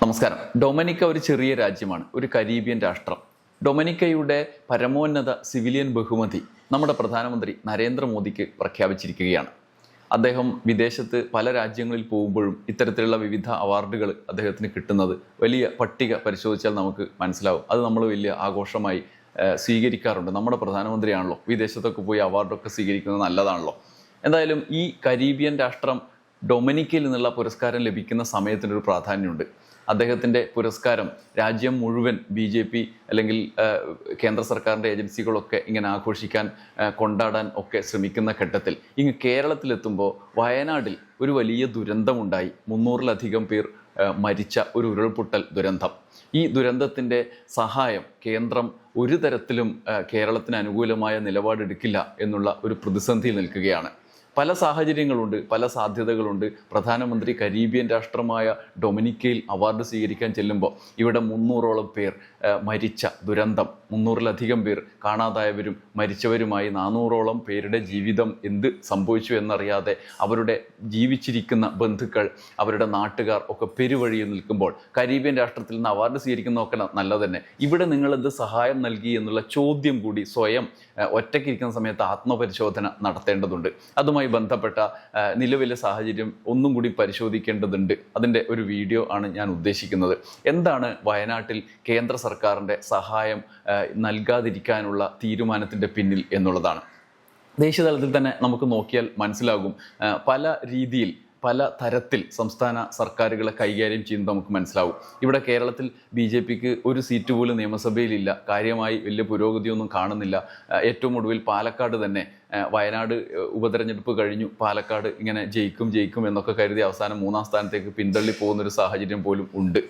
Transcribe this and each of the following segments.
നമസ്കാരം. ഡൊമനിക്ക ഒരു ചെറിയ രാജ്യമാണ് ഒരു കരീബിയൻ രാഷ്ട്രം. ഡൊമനിക്കയുടെ പരമോന്നത സിവിലിയൻ ബഹുമതി നമ്മുടെ പ്രധാനമന്ത്രി നരേന്ദ്രമോദിക്ക് പ്രഖ്യാപിച്ചിരിക്കുകയാണ്. അദ്ദേഹം വിദേശത്ത് പല രാജ്യങ്ങളിൽ പോകുമ്പോഴും ഇത്തരത്തിലുള്ള വിവിധ അവാർഡുകൾ അദ്ദേഹത്തിന് കിട്ടുന്നത് വലിയ പട്ടിക പരിശോധിച്ചാൽ നമുക്ക് മനസ്സിലാവും. അത് നമ്മൾ വലിയ ആഘോഷമായി സ്വീകരിക്കാറുണ്ട്. നമ്മുടെ പ്രധാനമന്ത്രിയാണല്ലോ വിദേശത്തൊക്കെ പോയി അവാർഡൊക്കെ സ്വീകരിക്കുന്നത് നല്ലതാണല്ലോ. എന്തായാലും ഈ കരീബിയൻ രാഷ്ട്രം ഡൊമിനിക്കയിൽ നിന്നുള്ള പുരസ്കാരം ലഭിക്കുന്ന സമയത്തിനൊരു പ്രാധാന്യമുണ്ട്. അദ്ദേഹത്തിന്റെ പുരസ്കാരം രാജ്യം മുഴുവൻ ബി ജെ പി അല്ലെങ്കിൽ കേന്ദ്ര സർക്കാരിന്റെ ഏജൻസികളൊക്കെ ഇങ്ങനെ ആഘോഷിക്കാൻ കൊണ്ടാടാൻ ഒക്കെ ശ്രമിക്കുന്ന ഘട്ടത്തിൽ ഇങ്ങ് കേരളത്തിലെത്തുമ്പോൾ വയനാടിൽ ഒരു വലിയ ദുരന്തമുണ്ടായി. മുന്നൂറിലധികം പേർ മരിച്ച ഒരു ഉരുൾപൊട്ടൽ ദുരന്തം. ഈ ദുരന്തത്തിന്റെ സഹായം കേന്ദ്രം ഒരു തരത്തിലും കേരളത്തിന് അനുകൂലമായ നിലപാടെടുക്കില്ല എന്നുള്ള ഒരു പ്രതിസന്ധിയിൽ നിൽക്കുകയാണ്. പല സാഹചര്യങ്ങളുണ്ട് പല സാധ്യതകളുണ്ട്. പ്രധാനമന്ത്രി കരീബിയൻ രാഷ്ട്രമായ ഡൊമിനിക്കയിൽ അവാർഡ് സ്വീകരിക്കാൻ ചെല്ലുമ്പോൾ ഇവിടെ മുന്നൂറോളം പേർ മരിച്ച ദുരന്തം. മുന്നൂറിലധികം പേർ കാണാതായവരും മരിച്ചവരുമായി നാനൂറോളം പേരുടെ ജീവിതം എന്ത് സംഭവിച്ചു എന്നറിയാതെ അവരുടെ ജീവിച്ചിരിക്കുന്ന ബന്ധുക്കൾ അവരുടെ നാട്ടുകാർ ഒക്കെ പെരുവഴിയിൽ നിൽക്കുമ്പോൾ കരീബിയൻ രാഷ്ട്രത്തിൽ നിന്ന് അവാർഡ് സ്വീകരിക്കുന്നതൊക്കെ നല്ലത് തന്നെ ഇവിടെ നിങ്ങൾ എന്ത് സഹായം നൽകി എന്നുള്ള ചോദ്യം കൂടി സ്വയം ഒറ്റയ്ക്കിരിക്കുന്ന സമയത്ത് ആത്മപരിശോധന നടത്തേണ്ടതുണ്ട്. അതുമായി ബന്ധപ്പെട്ട നിലവിലെ സാഹചര്യം ഒന്നും കൂടി പരിശോധിക്കേണ്ടതുണ്ട്. അതിന്റെ ഒരു വീഡിയോ ആണ് ഞാൻ ഉദ്ദേശിക്കുന്നത്. എന്താണ് വയനാട്ടിൽ കേന്ദ്ര സർക്കാരിന്റെ സഹായം നൽകാതിരിക്കാനുള്ള തീരുമാനത്തിന്റെ പിന്നിൽ എന്നുള്ളതാണ്. ദേശീയതലത്തിൽ തന്നെ നമുക്ക് നോക്കിയാൽ മനസ്സിലാകും പല രീതിയിൽ പല തരത്തിൽ സംസ്ഥാന സർക്കാരുകളെ കൈകാര്യം ചെയ്യുന്നത് നമുക്ക് മനസ്സിലാവും. ഇവിടെ കേരളത്തിൽ ബി ജെ പിക്ക് ഒരു സീറ്റ് പോലും നിയമസഭയിലില്ല. കാര്യമായി വലിയ പുരോഗതിയൊന്നും കാണുന്നില്ല. ഏറ്റവും ഒടുവിൽ പാലക്കാട് തന്നെ വയനാട് ഉപതെരഞ്ഞെടുപ്പ് കഴിഞ്ഞു. പാലക്കാട് ഇങ്ങനെ ജയിക്കും ജയിക്കും എന്നൊക്കെ കരുതി അവസാനം മൂന്നാം സ്ഥാനത്തേക്ക് പിന്തള്ളി പോകുന്ന ഒരു സാഹചര്യം പോലും ഉണ്ട്.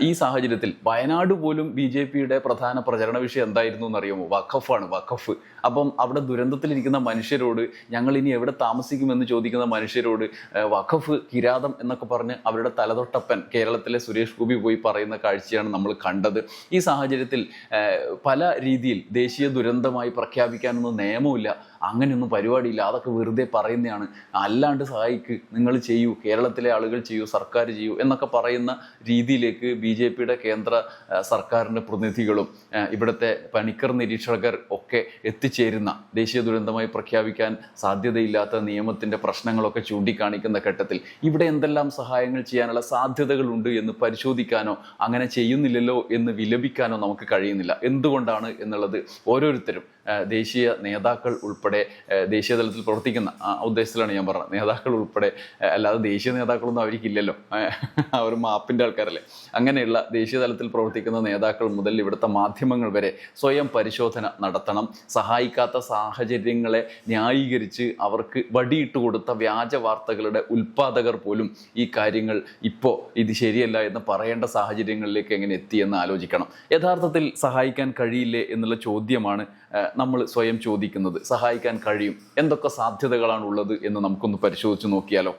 ഈ സാഹചര്യത്തിൽ വയനാട് പോലും ബി ജെ പിയുടെ പ്രധാന പ്രചരണ വിഷയം എന്തായിരുന്നു എന്നറിയാമോ? വഖഫാണ് വഖഫ്. അപ്പം അവിടെ ദുരന്തത്തിലിരിക്കുന്ന മനുഷ്യരോട് ഞങ്ങൾ ഇനി എവിടെ താമസിക്കുമെന്ന് ചോദിക്കുന്ന മനുഷ്യരോട് വഖഫ് കിരാതം എന്നൊക്കെ പറഞ്ഞ് അവരുടെ തലതൊട്ടപ്പൻ കേരളത്തിലെ സുരേഷ് ഗോപി പോയി പറയുന്ന കാഴ്ചയാണ് നമ്മൾ കണ്ടത്. ഈ സാഹചര്യത്തിൽ പല രീതിയിൽ ദേശീയ ദുരന്തമായി പ്രഖ്യാപിക്കാനൊന്നും നിയമമില്ല. അങ്ങനെയൊന്നും പരിപാടിയില്ല. അതൊക്കെ വെറുതെ പറയുന്നതാണ്. അല്ലാണ്ട് സഹായിക്ക്. നിങ്ങൾ ചെയ്യൂ. കേരളത്തിലെ ആളുകൾ ചെയ്യൂ. സർക്കാർ ചെയ്യൂ എന്നൊക്കെ പറയുന്ന രീതിയിലേക്ക് ബി കേന്ദ്ര സർക്കാരിന്റെ പ്രതിനിധികളും ഇവിടുത്തെ പണിക്കർ നിരീക്ഷകർ ഒക്കെ എത്തിച്ചേരുന്ന ദേശീയ ദുരന്തമായി പ്രഖ്യാപിക്കാൻ സാധ്യതയില്ലാത്ത നിയമത്തിന്റെ പ്രശ്നങ്ങളൊക്കെ ചൂണ്ടിക്കാണിക്കുന്ന ഘട്ടത്തിൽ ഇവിടെ എന്തെല്ലാം സഹായങ്ങൾ ചെയ്യാനുള്ള സാധ്യതകളുണ്ട് എന്ന് പരിശോധിക്കാനോ അങ്ങനെ ചെയ്യുന്നില്ലല്ലോ എന്ന് വിലപിക്കാനോ നമുക്ക് കഴിയുന്നില്ല. എന്തുകൊണ്ടാണ് എന്നുള്ളത് ഓരോരുത്തരും ദേശീയ നേതാക്കൾ ഉൾപ്പെടെ ദേശീയ തലത്തിൽ പ്രവർത്തിക്കുന്ന ആ ഉദ്ദേശത്തിലാണ് ഞാൻ പറഞ്ഞത്. നേതാക്കൾ ഉൾപ്പെടെ അല്ലാതെ ദേശീയ നേതാക്കളൊന്നും അവർക്കില്ലല്ലോ. അവർ മാപ്പിന്റെ ആൾക്കാരല്ലേ. അങ്ങനെയുള്ള ദേശീയ തലത്തിൽ പ്രവർത്തിക്കുന്ന നേതാക്കൾ മുതൽ ഇവിടുത്തെ മാധ്യമങ്ങൾ വരെ സ്വയം പരിശോധന നടത്തണം. സഹായിക്കാത്ത സാഹചര്യങ്ങളെ ന്യായീകരിച്ച് അവർക്ക് വടിയിട്ട് കൊടുത്ത വ്യാജ വാർത്തകളുടെ ഉൽപ്പാദകർ പോലും ഈ കാര്യങ്ങൾ ഇപ്പോൾ ഇത് ശരിയല്ല എന്ന് പറയേണ്ട സാഹചര്യങ്ങളിലേക്ക് എങ്ങനെ എത്തിയെന്ന് ആലോചിക്കണം. യഥാർത്ഥത്തിൽ സഹായിക്കാൻ കഴിയില്ലേ എന്നുള്ള ചോദ്യമാണ് നമ്മൾ സ്വയം ചോദിക്കുന്നത്. സഹായിക്കാൻ കഴിയും. എന്തൊക്കെ സാധ്യതകളാണ് ഉള്ളത് എന്ന് നമുക്കൊന്ന് പരിശോധിച്ച് നോക്കിയാലോ?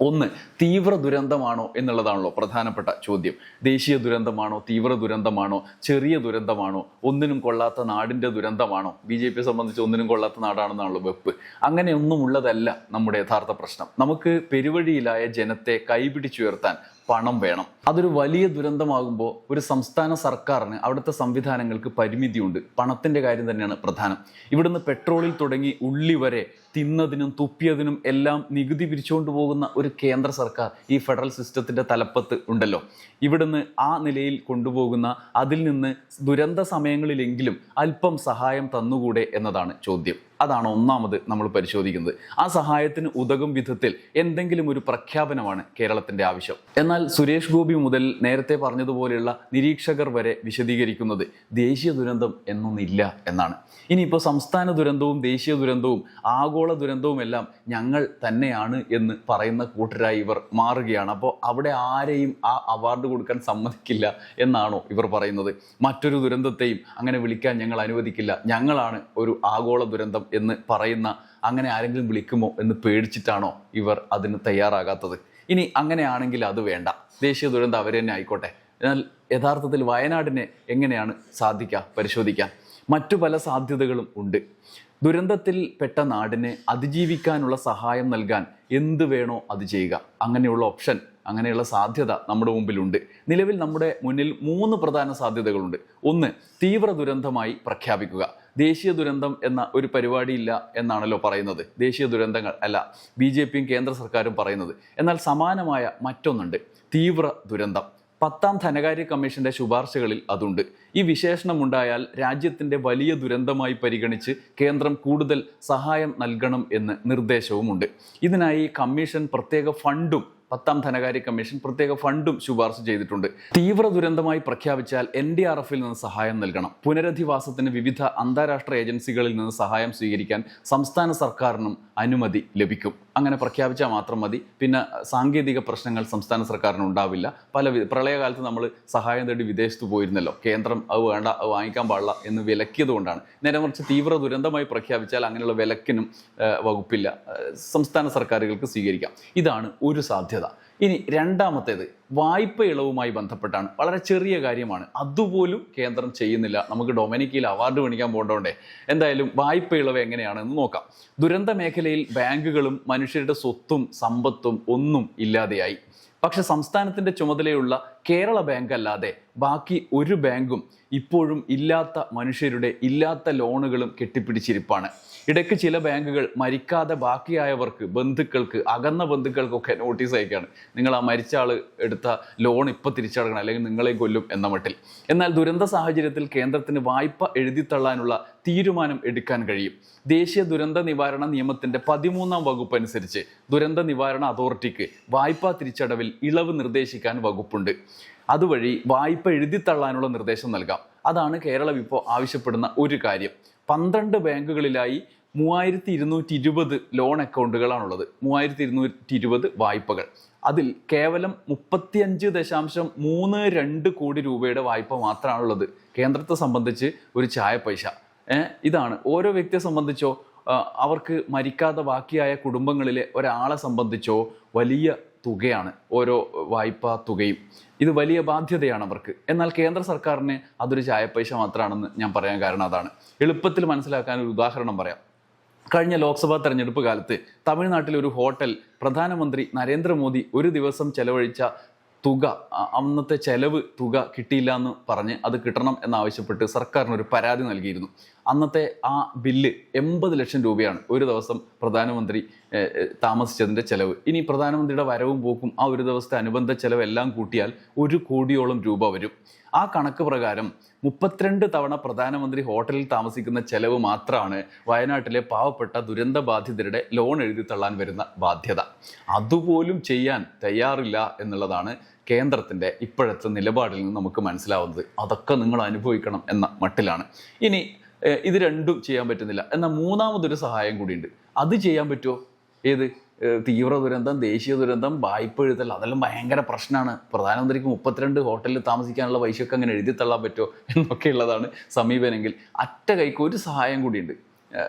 ഒന്ന് തീവ്ര ദുരന്തമാണോ എന്നുള്ളതാണല്ലോ പ്രധാനപ്പെട്ട ചോദ്യം. ദേശീയ ദുരന്തമാണോ തീവ്ര ദുരന്തമാണോ ചെറിയ ദുരന്തമാണോ ഒന്നിനും കൊള്ളാത്ത നാടിന്റെ ദുരന്തമാണോ? ബി ജെ പിയെ സംബന്ധിച്ച് ഒന്നിനും കൊള്ളാത്ത നാടാണെന്നാണല്ലോ വെപ്പ്. അങ്ങനെയൊന്നും ഉള്ളതല്ല നമ്മുടെ യഥാർത്ഥ പ്രശ്നം. നമുക്ക് പെരുവഴിയിലായ ജനത്തെ കൈപിടിച്ചുയർത്താൻ പണം വേണം. അതൊരു വലിയ ദുരന്തമാകുമ്പോൾ ഒരു സംസ്ഥാന സർക്കാരിന് അവിടുത്തെ സംവിധാനങ്ങൾക്ക് പരിമിതിയുണ്ട്. പണത്തിന്റെ കാര്യം തന്നെയാണ് പ്രധാനം. ഇവിടുന്ന് പെട്രോളിൽ തുടങ്ങി ഉള്ളി വരെ തിന്നതിനും തുപ്പിയതിനും എല്ലാം നികുതി പിരിച്ചുകൊണ്ട് പോകുന്ന ഒരു കേന്ദ്ര സർക്കാർ ഈ ഫെഡറൽ സിസ്റ്റത്തിന്റെ തലപ്പത്ത് ഉണ്ടല്ലോ. ഇവിടുന്ന് ആ നിലയിൽ കൊണ്ടുപോകുന്ന അതിൽ നിന്ന് ദുരന്ത സമയങ്ങളിലെങ്കിലും അല്പം സഹായം തന്നുകൂടെ എന്നതാണ് ചോദ്യം. അതാണ് ഒന്നാമത് നമ്മൾ പരിശോധിക്കുന്നത്. ആ സഹായത്തിന് ഉതകും വിധത്തിൽ എന്തെങ്കിലും ഒരു പ്രഖ്യാപനമാണ് കേരളത്തിന്റെ ആവശ്യം. എന്നാൽ സുരേഷ് ഗോപി മുതൽ നേരത്തെ പറഞ്ഞതുപോലെയുള്ള നിരീക്ഷകർ വരെ വിശദീകരിക്കുന്നത് ദേശീയ ദുരന്തം എന്നൊന്നില്ല എന്നാണ്. ഇനിയിപ്പോൾ സംസ്ഥാന ദുരന്തവും ദേശീയ ദുരന്തവും ആഗോള ദുരന്തവും എല്ലാം ഞങ്ങൾ തന്നെയാണ് എന്ന് പറയുന്ന കൂട്ടരായി ഇവർ മാറുകയാണ്. അപ്പോൾ അവിടെ ആരെയും ആ അവാർഡ് കൊടുക്കാൻ സമ്മതിക്കില്ല എന്നാണോ ഇവർ പറയുന്നത്? മറ്റൊരു ദുരന്തത്തെയും അങ്ങനെ വിളിക്കാൻ ഞങ്ങൾ അനുവദിക്കില്ല. ഞങ്ങളാണ് ഒരു ആഗോള ദുരന്തം എന്ന് പറയുന്ന അങ്ങനെ ആരെങ്കിലും വിളിക്കുമോ എന്ന് പേടിച്ചിട്ടാണോ ഇവർ അതിന് തയ്യാറാകാത്തത്? ഇനി അങ്ങനെയാണെങ്കിൽ അത് വേണ്ട. ദേശീയ ദുരന്തം അവർ തന്നെ ആയിക്കോട്ടെ. എന്നാൽ യഥാർത്ഥത്തിൽ വയനാടിനെ എങ്ങനെയാണ് സാധിക്കുക പരിശോധിക്കാൻ മറ്റു പല സാധ്യതകളും ഉണ്ട്. ദുരന്തത്തിൽ പെട്ട നാടിനെ അതിജീവിക്കാനുള്ള സഹായം നൽകാൻ എന്ത് വേണോ അത് ചെയ്യുക. അങ്ങനെയുള്ള ഓപ്ഷൻ അങ്ങനെയുള്ള സാധ്യത നമ്മുടെ മുമ്പിലുണ്ട്. നിലവിൽ നമ്മുടെ മുന്നിൽ മൂന്ന് പ്രധാന സാധ്യതകളുണ്ട്. ഒന്ന് തീവ്ര ദുരന്തമായി പ്രഖ്യാപിക്കുക. ദേശീയ ദുരന്തം എന്ന ഒരു പരിപാടിയില്ല എന്നാണല്ലോ പറയുന്നത്. ദേശീയ ദുരന്തങ്ങൾ അല്ല ബി ജെ പിയും കേന്ദ്ര സർക്കാരും പറയുന്നത്. എന്നാൽ സമാനമായ മറ്റൊന്നുണ്ട് തീവ്ര ദുരന്തം. പത്താം ധനകാര്യ കമ്മീഷന്റെ ശുപാർശകളിൽ അതുണ്ട്. ഈ വിശേഷണമുണ്ടായാൽ രാജ്യത്തിന്റെ വലിയ ദുരന്തമായി പരിഗണിച്ച് കേന്ദ്രം കൂടുതൽ സഹായം നൽകണം എന്ന് നിർദ്ദേശവുമുണ്ട്. ഇതിനായി കമ്മീഷൻ പ്രത്യേക ഫണ്ടും പത്താം ധനകാര്യ കമ്മീഷൻ പ്രത്യേക ഫണ്ടും ശുപാർശ ചെയ്തിട്ടുണ്ട്. തീവ്ര ദുരന്തമായി പ്രഖ്യാപിച്ചാൽ എൻ ഡി ആർ എഫിൽ നിന്ന് സഹായം നൽകണം. പുനരധിവാസത്തിന് വിവിധ അന്താരാഷ്ട്ര ഏജൻസികളിൽ നിന്ന് സഹായം സ്വീകരിക്കാൻ സംസ്ഥാന സർക്കാരിനും അനുമതി ലഭിക്കും. അങ്ങനെ പ്രഖ്യാപിച്ചാൽ മാത്രം മതി. പിന്നെ സാങ്കേതിക പ്രശ്നങ്ങൾ സംസ്ഥാന സർക്കാരിന് ഉണ്ടാവില്ല. പല പ്രളയകാലത്ത് നമ്മൾ സഹായം തേടി വിദേശത്ത് പോയിരുന്നല്ലോ. കേന്ദ്രം അത് വേണ്ട അത് വാങ്ങിക്കാൻ പാടില്ല എന്ന് വിലക്കിയതുകൊണ്ടാണ് നേരെ മറിച്ച് തീവ്ര ദുരന്തമായി പ്രഖ്യാപിച്ചാൽ അങ്ങനെയുള്ള വിലക്കിനും വകുപ്പില്ല. സംസ്ഥാന സർക്കാരുകൾക്ക് സ്വീകരിക്കാം. ഇതാണ് ഒരു സാധ്യത. ഇനി രണ്ടാമത്തേത്. വായ്പ ഇളവുമായി ബന്ധപ്പെട്ടാണ്. വളരെ ചെറിയ കാര്യമാണ്. അതുപോലും കേന്ദ്രം ചെയ്യുന്നില്ല. നമുക്ക് ഡൊമിനിക്കയിൽ അവാർഡ് മേടിക്കാൻ പോകേണ്ടതുണ്ടേ എന്തായാലും വായ്പ ഇളവ് എങ്ങനെയാണെന്ന് നോക്കാം. ദുരന്ത മേഖലയിൽ ബാങ്കുകളും മനുഷ്യരുടെ സ്വത്തും സമ്പത്തും ഒന്നും ഇല്ലാതെയായി. പക്ഷെ സംസ്ഥാനത്തിന്റെ ചുമതലയുള്ള കേരള ബാങ്ക് അല്ലാതെ ബാക്കി ഒരു ബാങ്കും ഇപ്പോഴും ഇല്ലാത്ത മനുഷ്യരുടെ ഇല്ലാത്ത ലോണുകളും കെട്ടിപ്പിടിച്ചിരിപ്പാണ്. ഇടയ്ക്ക് ചില ബാങ്കുകൾ മരിക്കാതെ ബാക്കിയായവർക്ക് ബന്ധുക്കൾക്ക് അകന്ന ബന്ധുക്കൾക്കൊക്കെ നോട്ടീസ് അയക്കുകയാണ് നിങ്ങൾ ആ മരിച്ച ആൾ ലോൺ ഇപ്പോൾ തിരിച്ചടക്കണം അല്ലെങ്കിൽ നിങ്ങളെ കൊല്ലും എന്ന മട്ടിൽ. എന്നാൽ ദുരന്ത സാഹചര്യത്തിൽ കേന്ദ്രത്തിന് വായ്പ എഴുതിത്തള്ളാനുള്ള തീരുമാനം എടുക്കാൻ കഴിയും. ദേശീയ ദുരന്ത നിവാരണ നിയമത്തിന്റെ പതിമൂന്നാം വകുപ്പ് അനുസരിച്ച് ദുരന്ത നിവാരണ അതോറിറ്റിക്ക് വായ്പാ തിരിച്ചടവിൽ ഇളവ് നിർദ്ദേശിക്കാൻ വകുപ്പുണ്ട്. അതുവഴി വായ്പ എഴുതിത്തള്ളാനുള്ള നിർദ്ദേശം നൽകാം. അതാണ് കേരളം ഇപ്പോൾ ആവശ്യപ്പെടുന്ന ഒരു കാര്യം. പന്ത്രണ്ട് ബാങ്കുകളിലായി മൂവായിരത്തി ഇരുന്നൂറ്റി ഇരുപത് ലോൺ അക്കൗണ്ടുകളാണുള്ളത് മൂവായിരത്തി ഇരുന്നൂറ്റി ഇരുപത് വായ്പകൾ. അതിൽ കേവലം മുപ്പത്തിയഞ്ച് ദശാംശം മൂന്ന് രണ്ട് കോടി രൂപയുടെ വായ്പ മാത്രമാണുള്ളത്. കേന്ദ്രത്തെ സംബന്ധിച്ച് ഒരു ചായ പൈസ. ഇതാണ്. ഓരോ വ്യക്തിയെ സംബന്ധിച്ചോ അവർക്ക് മരിക്കാതെ ബാക്കിയായ കുടുംബങ്ങളിലെ ഒരാളെ സംബന്ധിച്ചോ വലിയ തുകയാണ് ഓരോ വായ്പാ തുകയും. ഇത് വലിയ ബാധ്യതയാണ് അവർക്ക്. എന്നാൽ കേന്ദ്ര സർക്കാരിന് അതൊരു ചായപ്പൈസ മാത്രമാണെന്ന് ഞാൻ പറയാൻ കാരണം അതാണ്. എളുപ്പത്തിൽ മനസ്സിലാക്കാൻ ഒരു ഉദാഹരണം പറയാം. കഴിഞ്ഞ ലോക്സഭാ തെരഞ്ഞെടുപ്പ് കാലത്ത് തമിഴ്നാട്ടിലെ ഒരു ഹോട്ടൽ പ്രധാനമന്ത്രി നരേന്ദ്രമോദി ഒരു ദിവസം ചെലവഴിച്ച തുക അന്നത്തെ ചെലവ് തുക കിട്ടിയില്ല എന്ന് പറഞ്ഞ് അത് കിട്ടണം എന്നാവശ്യപ്പെട്ട് സർക്കാരിന് ഒരു പരാതി നൽകിയിരുന്നു. അന്നത്തെ ആ ബില്ല് എൺപത് ലക്ഷം രൂപയാണ് ഒരു ദിവസം പ്രധാനമന്ത്രി താമസിച്ചതിന്റെ ചെലവ്. ഇനി പ്രധാനമന്ത്രിയുടെ വരവും പോക്കും ആ ഒരു ദിവസത്തെ അനുബന്ധ ചെലവ് എല്ലാം കൂട്ടിയാൽ ഒരു കോടിയോളം രൂപ വരും. ആ കണക്ക് പ്രകാരം മുപ്പത്തിരണ്ട് തവണ പ്രധാനമന്ത്രി ഹോട്ടലിൽ താമസിക്കുന്ന ചെലവ് മാത്രമാണ് വയനാട്ടിലെ പാവപ്പെട്ട ദുരന്ത ബാധിതരുടെ ലോൺ എഴുതി തള്ളാൻ വരുന്ന ബാധ്യത. അതുപോലും ചെയ്യാൻ തയ്യാറില്ല എന്നുള്ളതാണ് കേന്ദ്രത്തിന്റെ ഇപ്പോഴത്തെ നിലപാടിൽ നിന്ന് നമുക്ക് മനസ്സിലാവുന്നത്. അതൊക്കെ നിങ്ങൾ അനുഭവിക്കണം എന്ന മട്ടിലാണ്. ഇനി ഇത് രണ്ടും ചെയ്യാൻ പറ്റുന്നില്ല. എന്നാൽ മൂന്നാമതൊരു സഹായം കൂടിയുണ്ട്. അത് ചെയ്യാൻ പറ്റുമോ? ഏത്? തീവ്ര ദുരന്തം ദേശീയ ദുരന്തം വായ്പ എഴുതൽ അതെല്ലാം ഭയങ്കര പ്രശ്നമാണ് പ്രധാനമന്ത്രിക്ക് മുപ്പത്തിരണ്ട് ഹോട്ടലിൽ താമസിക്കാനുള്ള പൈസയൊക്കെ അങ്ങനെ എഴുതി തള്ളാൻ പറ്റുമോ എന്നൊക്കെ ഉള്ളതാണ് സമീപനെങ്കിൽ അറ്റ കൈക്ക് ഒരു സഹായം കൂടിയുണ്ട്.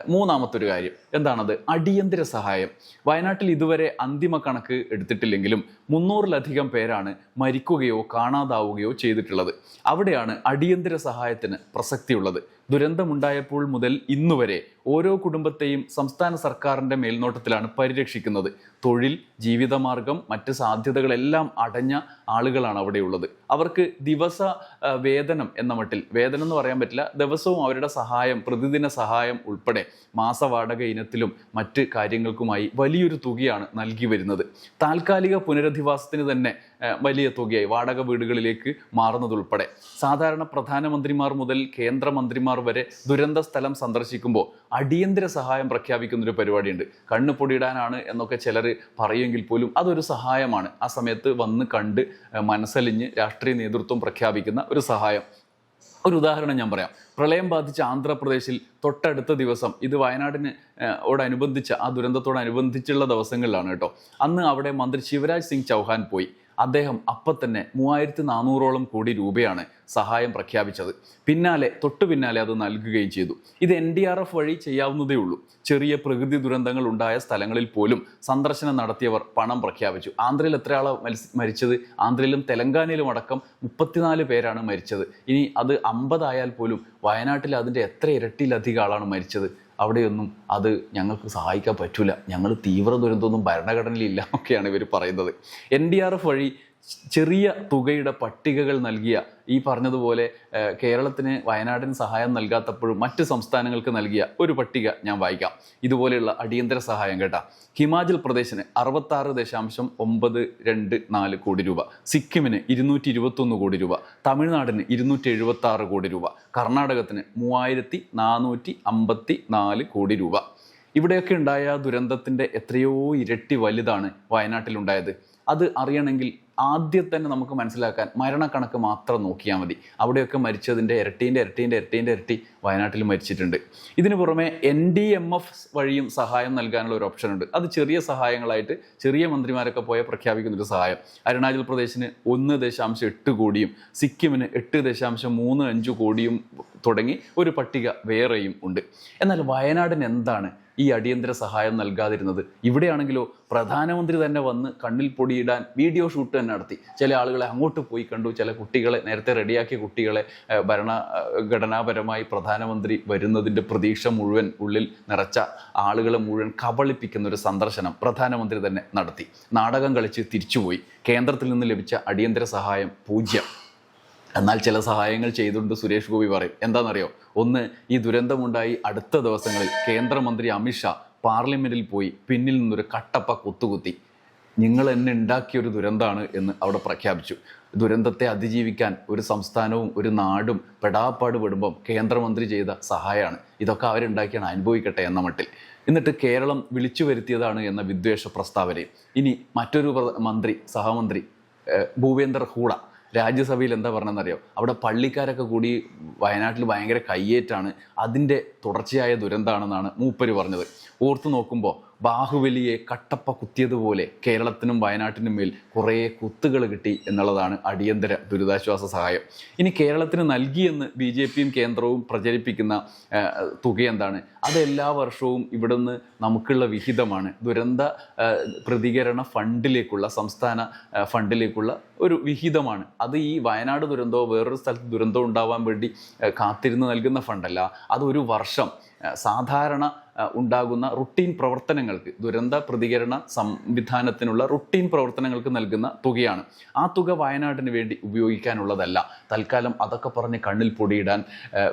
മൂന്നാമത്തെ ഒരു കാര്യം. എന്താണത്? അടിയന്തര സഹായം. വയനാട്ടിൽ ഇതുവരെ അന്തിമ കണക്ക് എടുത്തിട്ടില്ലെങ്കിലും മുന്നൂറിലധികം പേരാണ് മരിക്കുകയോ കാണാതാവുകയോ ചെയ്തിട്ടുള്ളത്. അവിടെയാണ് അടിയന്തര സഹായത്തിന് പ്രസക്തിയുള്ളത്. ദുരന്തമുണ്ടായപ്പോൾ മുതൽ ഇന്നുവരെ ഓരോ കുടുംബത്തെയും സംസ്ഥാന സർക്കാരിന്റെ മേൽനോട്ടത്തിലാണ് പരിരക്ഷിക്കുന്നത്. തൊഴിൽ ജീവിതമാർഗം മറ്റ് സാധ്യതകളെല്ലാം അടഞ്ഞ ആളുകളാണ് അവിടെയുള്ളത്. അവർക്ക് ദിവസ വേതനം എന്ന മട്ടിൽ വേതനം എന്ന് പറയാൻ പറ്റില്ല ദിവസവും അവരുടെ സഹായം പ്രതിദിന സഹായം ഉൾപ്പെടെ മാസവാടക ഇനത്തിലും മറ്റ് കാര്യങ്ങൾക്കുമായി വലിയൊരു തുകയാണ് നൽകി വരുന്നത്. താൽക്കാലിക പുനരധിവാസത്തിന് തന്നെ വലിയ തുകയായി വാടക വീടുകളിലേക്ക് മാറുന്നതുൾപ്പെടെ. സാധാരണ പ്രധാനമന്ത്രിമാർ മുതൽ കേന്ദ്രമന്ത്രിമാർ വരെ ദുരന്ത സ്ഥലം സന്ദർശിക്കുമ്പോൾ അടിയന്തര സഹായം പ്രഖ്യാപിക്കുന്ന ഒരു പരിപാടിയുണ്ട്. കണ്ണ് പൊടിയിടാനാണ് എന്നൊക്കെ ചിലർ പറയുമെങ്കിൽ പോലും അതൊരു സഹായമാണ്. ആ സമയത്ത് വന്ന് കണ്ട് മനസ്സലിഞ്ഞ് രാഷ്ട്രീയ നേതൃത്വം പ്രഖ്യാപിക്കുന്ന ഒരു സഹായം. ഒരു ഉദാഹരണം ഞാൻ പറയാം. പ്രളയം ബാധിച്ച ആന്ധ്രാപ്രദേശിൽ തൊട്ടടുത്ത ദിവസം ഇത് വയനാടിന് ഓടനുബന്ധിച്ച ആ ദുരന്തത്തോടനുബന്ധിച്ചുള്ള ദിവസങ്ങളിലാണ് കേട്ടോ. അന്ന് അവിടെ മന്ത്രി ശിവരാജ് സിംഗ് ചൗഹാൻ പോയി. അദ്ദേഹം അപ്പം തന്നെ മൂവായിരത്തി നാനൂറോളം കോടി രൂപയാണ് സഹായം പ്രഖ്യാപിച്ചത്. പിന്നാലെ തൊട്ടു പിന്നാലെ അത് നൽകുകയും ചെയ്തു. ഇത് എൻ ഡി ആർ എഫ് വഴി ചെയ്യാവുന്നതേ ഉള്ളൂ. ചെറിയ പ്രകൃതി ദുരന്തങ്ങൾ ഉണ്ടായ സ്ഥലങ്ങളിൽ പോലും സന്ദർശനം നടത്തിയവർ പണം പ്രഖ്യാപിച്ചു. ആന്ധ്രയിൽ എത്ര ആളാണ് മരിച്ചത്? ആന്ധ്രയിലും തെലങ്കാനയിലും അടക്കം മുപ്പത്തിനാല് പേരാണ് മരിച്ചത്. ഇനി അത് അമ്പതായാൽ പോലും വയനാട്ടിൽ അതിന്റെ എത്ര ഇരട്ടിയിലധികം ആളാണ് മരിച്ചത്? അവിടെയൊന്നും അത് ഞങ്ങൾക്ക് സഹായിക്കാൻ പറ്റില്ല ഞങ്ങൾ തീവ്ര ദുരന്തമൊന്നും ഭരണഘടനയിലില്ല എന്നൊക്കെയാണ് ഇവർ പറയുന്നത്. എൻ ഡി ആർ എഫ് വഴി ചെറിയ തുകയുടെ പട്ടികകൾ നൽകിയ ഈ പറഞ്ഞതുപോലെ കേരളത്തിന് വയനാടിന് സഹായം നൽകാത്തപ്പോഴും മറ്റ് സംസ്ഥാനങ്ങൾക്ക് നൽകിയ ഒരു പട്ടിക ഞാൻ വായിക്കാം. ഇതുപോലെയുള്ള അടിയന്തര സഹായം കേട്ടാ. ഹിമാചൽ പ്രദേശിന് അറുപത്താറ് ദശാംശം ഒമ്പത് രണ്ട് നാല് കോടി രൂപ സിക്കിമിന് ഇരുന്നൂറ്റി ഇരുപത്തൊന്ന് കോടി രൂപ തമിഴ്നാടിന് ഇരുന്നൂറ്റി എഴുപത്തി ആറ് കോടി രൂപ കർണാടകത്തിന് മൂവായിരത്തി നാനൂറ്റി അമ്പത്തി നാല് കോടി രൂപ. ഇവിടെയൊക്കെ ഉണ്ടായ ദുരന്തത്തിന്റെ എത്രയോ ഇരട്ടി വലുതാണ് വയനാട്ടിലുണ്ടായത്. അത് അറിയണമെങ്കിൽ ആദ്യം തന്നെ നമുക്ക് മനസ്സിലാക്കാൻ മരണക്കണക്ക് മാത്രം നോക്കിയാൽ മതി. അവിടെയൊക്കെ മരിച്ചതിന്റെ ഇരട്ടീന്റെ ഇരട്ടീന്റെ ഇരട്ടീന്റെ ഇരട്ടി വയനാട്ടിൽ മരിച്ചിട്ടുണ്ട്. ഇതിനു പുറമെ എൻ ഡി എം എഫ് വഴിയും സഹായം നൽകാനുള്ള ഒരു ഓപ്ഷൻ ഉണ്ട്. അത് ചെറിയ സഹായങ്ങളായിട്ട് ചെറിയ മന്ത്രിമാരൊക്കെ പോയ പ്രഖ്യാപിക്കുന്ന ഒരു സഹായം. അരുണാചൽ പ്രദേശിന് ഒന്ന് ദശാംശം എട്ട് കോടിയും സിക്കിമിന് എട്ട് ദശാംശം മൂന്ന് അഞ്ച് കോടിയും തുടങ്ങി ഒരു പട്ടിക വേറെയും ഉണ്ട്. എന്നാൽ വയനാടിന് എന്താണ് ഈ അടിയന്തര സഹായം നൽകാതിരുന്നത്. ഇവിടെയാണെങ്കിലോ പ്രധാനമന്ത്രി തന്നെ വന്ന് കണ്ണിൽ പൊടിയിടാൻ വീഡിയോ ഷൂട്ട് തന്നെ നടത്തി. ചില ആളുകളെ അങ്ങോട്ട് പോയി കണ്ടു. ചില കുട്ടികളെ നേരത്തെ റെഡിയാക്കിയ കുട്ടികളെ ഭരണഘടനാപരമായി പ്രധാനമന്ത്രി വരുന്നതിന്റെ പ്രതീക്ഷ മുഴുവൻ ഉള്ളിൽ നിറച്ച ആളുകളെ മുഴുവൻ കബളിപ്പിക്കുന്ന ഒരു സന്ദർശനം പ്രധാനമന്ത്രി തന്നെ നടത്തി. നാടകം കളിച്ച് തിരിച്ചുപോയി. കേന്ദ്രത്തിൽ നിന്ന് ലഭിച്ച അടിയന്തര സഹായം പൂജ്യം. എന്നാൽ ചില സഹായങ്ങൾ ചെയ്തുകൊണ്ട് സുരേഷ് ഗോപി പറയും. എന്താണെന്നറിയോ? ഒന്ന് ഈ ദുരന്തമുണ്ടായി അടുത്ത ദിവസങ്ങളിൽ കേന്ദ്രമന്ത്രി അമിത്ഷാ പാർലമെന്റിൽ പോയി പിന്നിൽ നിന്നൊരു കട്ടപ്പ കുത്തുകുത്തി. നിങ്ങൾ എന്നെ ഉണ്ടാക്കിയൊരു ദുരന്തമാണ് എന്ന് അവിടെ പ്രഖ്യാപിച്ചു. ദുരന്തത്തെ അതിജീവിക്കാൻ ഒരു സംസ്ഥാനവും ഒരു നാടും പെടാപ്പാട് പെടുമ്പം കേന്ദ്രമന്ത്രി ചെയ്ത സഹായമാണ്. ഇതൊക്കെ അവരുണ്ടാക്കിയാണ് അനുഭവിക്കട്ടെ എന്ന മട്ടിൽ. എന്നിട്ട് കേരളം വിളിച്ചു വരുത്തിയതാണ് എന്ന വിദ്വേഷ പ്രസ്താവനയും. ഇനി മറ്റൊരു മന്ത്രി സഹമന്ത്രി ഭൂപേന്ദർ ഹൂഡ രാജ്യസഭയിൽ എന്താ പറഞ്ഞതെന്നറിയോ? അവിടെ പള്ളിക്കാരൊക്കെ കൂടി വയനാട്ടിൽ ഭയങ്കര കയ്യേറ്റാണ്. അതിന്റെ തുടർച്ചയായ ദുരന്തമാണെന്നാണ് മൂപ്പര് പറഞ്ഞത്. ഓർത്തു നോക്കുമ്പോൾ ബാഹുബലിയെ കട്ടപ്പ കുത്തിയതുപോലെ കേരളത്തിനും വയനാട്ടിനും മേൽ കുറേ കുത്തുകൾ കിട്ടി എന്നുള്ളതാണ് അടിയന്തര ദുരിതാശ്വാസ സഹായം. ഇനി കേരളത്തിന് നൽകിയെന്ന് ബി ജെ പിയും കേന്ദ്രവും പ്രചരിപ്പിക്കുന്ന തുക എന്താണ്? അത് എല്ലാ വർഷവും ഇവിടുന്ന് നമുക്കുള്ള വിഹിതമാണ്. ദുരന്ത പ്രതികരണ ഫണ്ടിലേക്കുള്ള സംസ്ഥാന ഫണ്ടിലേക്കുള്ള ഒരു വിഹിതമാണ്. അത് ഈ വയനാട് ദുരന്തമോ വേറൊരു സ്ഥലത്ത് ദുരന്തം ഉണ്ടാവാൻ വേണ്ടി കാത്തിരുന്ന് നൽകുന്ന ഫണ്ടല്ല. അത് ഒരു വർഷം സാധാരണ ഉണ്ടാകുന്ന റുട്ടീൻ പ്രവർത്തനങ്ങൾക്ക് ദുരന്ത പ്രതികരണ സംവിധാനത്തിനുള്ള റുട്ടീൻ പ്രവർത്തനങ്ങൾക്ക് നൽകുന്ന തുകയാണ്. ആ തുക വയനാടിന് വേണ്ടി ഉപയോഗിക്കാനുള്ളതല്ല. തൽക്കാലം അതൊക്കെ പറഞ്ഞ് കണ്ണിൽ പൊടിയിടാൻ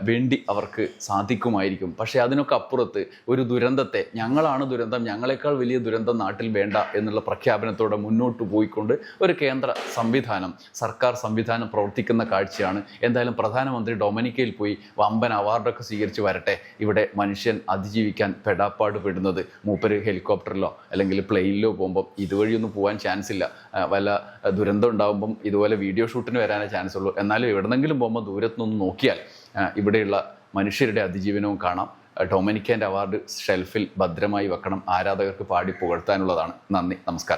വേണ്ടി അവർക്ക് സാധിക്കുമായിരിക്കും. പക്ഷേ അതിനൊക്കെ അപ്പുറത്ത് ഒരു ദുരന്തത്തെ ഞങ്ങളാണ് ദുരന്തം ഞങ്ങളെക്കാൾ വലിയ ദുരന്തം നാട്ടിൽ വേണ്ട എന്നുള്ള പ്രഖ്യാപനത്തോടെ മുന്നോട്ട് പോയിക്കൊണ്ട് ഒരു കേന്ദ്ര സംവിധാനം സർക്കാർ സംവിധാനം പ്രവർത്തിക്കുന്ന കാഴ്ചയാണ്. എന്തായാലും പ്രധാനമന്ത്രി ഡൊമിനിക്കയിൽ പോയി വമ്പൻ അവാർഡൊക്കെ സ്വീകരിച്ച് വരട്ടെ. ഇവിടെ മനുഷ്യൻ അതിജീവിക്കാൻ പെടാപ്പാട് പെടുന്നത്. മൂപ്പര് ഹെലികോപ്റ്ററിലോ അല്ലെങ്കിൽ പ്ലെയിനിലോ പോകുമ്പം ഇതുവഴിയൊന്നും പോകാൻ ചാൻസ് ഇല്ല. വല്ല ദുരന്തം ഉണ്ടാകുമ്പം ഇതുപോലെ വീഡിയോ ഷൂട്ടിന് വരാനേ ചാൻസ് ഉള്ളൂ. എന്നാലും എവിടെന്നെങ്കിലും പോകുമ്പോൾ ദൂരത്തുനിന്ന് നോക്കിയാൽ ഇവിടെയുള്ള മനുഷ്യരുടെ അതിജീവനവും കാണാം. ഡൊമിനിക്കന്റെ അവാർഡ് ഷെൽഫിൽ ഭദ്രമായി വെക്കണം. ആരാധകർക്ക് പാടി പുകഴ്ത്താനുള്ളതാണ്. നന്ദി. നമസ്കാരം.